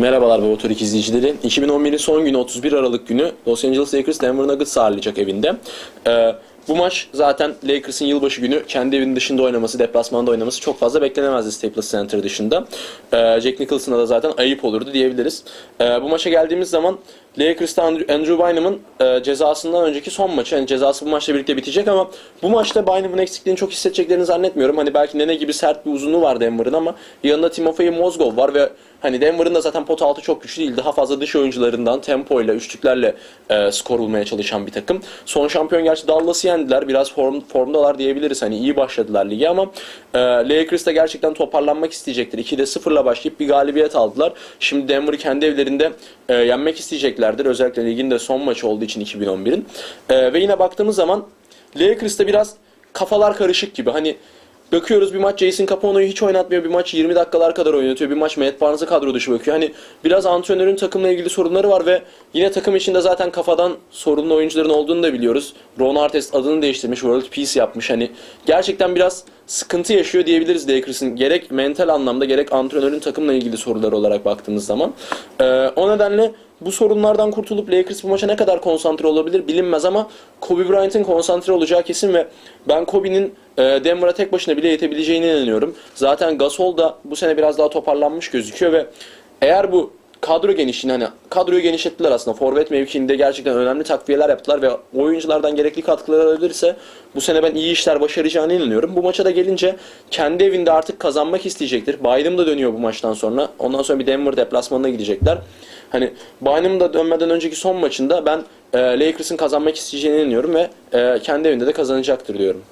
Merhabalar Baba Turik izleyicileri. 2011'in son günü 31 Aralık günü Los Angeles Lakers Denver Nuggets ağırlayacak evinde. Ee, bu maç zaten Lakers'ın yılbaşı günü kendi evinin dışında oynaması, deplasmanda oynaması çok fazla beklenemezdi Staples Center dışında. Ee, Jack Nicholson'a da zaten ayıp olurdu diyebiliriz. Ee, bu maça geldiğimiz zaman Lakers'ta Andrew, Andrew Bynum'un e, cezasından önceki son maçı. Yani cezası bu maçla birlikte bitecek ama bu maçta Bynum'un eksikliğini çok hissedeceklerini zannetmiyorum. Hani belki Nene gibi sert bir uzunluğu var Denver'ın ama yanında Timofey Mozgov var ve hani Denver'ın da zaten pot altı çok güçlü değil. Daha fazla dış oyuncularından tempoyla, üçlüklerle e, skor bulmaya çalışan bir takım. Son şampiyon gerçi Dallas'ı yendiler. Biraz form, formdalar diyebiliriz. Hani iyi başladılar ligi ama e, Lakers da gerçekten toparlanmak isteyecektir. 2'de 0'la başlayıp bir galibiyet aldılar. Şimdi Denver'ı kendi evlerinde e, yenmek isteyeceklerdir. Özellikle ligin de son maçı olduğu için 2011'in. E, ve yine baktığımız zaman Lakers'ta biraz kafalar karışık gibi. Hani Bakıyoruz bir maç Jason Capone'yu hiç oynatmıyor. Bir maç 20 dakikalar kadar oynatıyor. Bir maç Matt Barnes'ı kadro dışı bakıyor. Hani biraz antrenörün takımla ilgili sorunları var ve yine takım içinde zaten kafadan sorunlu oyuncuların olduğunu da biliyoruz. Ron Artest adını değiştirmiş, World Peace yapmış. Hani gerçekten biraz sıkıntı yaşıyor diyebiliriz Lakers'ın. Gerek mental anlamda gerek antrenörün takımla ilgili soruları olarak baktığımız zaman. Ee, o nedenle bu sorunlardan kurtulup Lakers bu maça ne kadar konsantre olabilir bilinmez ama Kobe Bryant'ın konsantre olacağı kesin ve ben Kobe'nin e, Denver'a tek başına bile yetebileceğine inanıyorum. Zaten Gasol da bu sene biraz daha toparlanmış gözüküyor ve eğer bu kadro genişliğini hani kadroyu genişlettiler aslında. Forvet mevkiinde gerçekten önemli takviyeler yaptılar ve oyunculardan gerekli katkılar alabilirse bu sene ben iyi işler başaracağına inanıyorum. Bu maça da gelince kendi evinde artık kazanmak isteyecektir. Bynum da dönüyor bu maçtan sonra. Ondan sonra bir Denver deplasmanına gidecekler. Hani Bynum da dönmeden önceki son maçında ben e, Lakers'ın kazanmak isteyeceğine inanıyorum ve e, kendi evinde de kazanacaktır diyorum.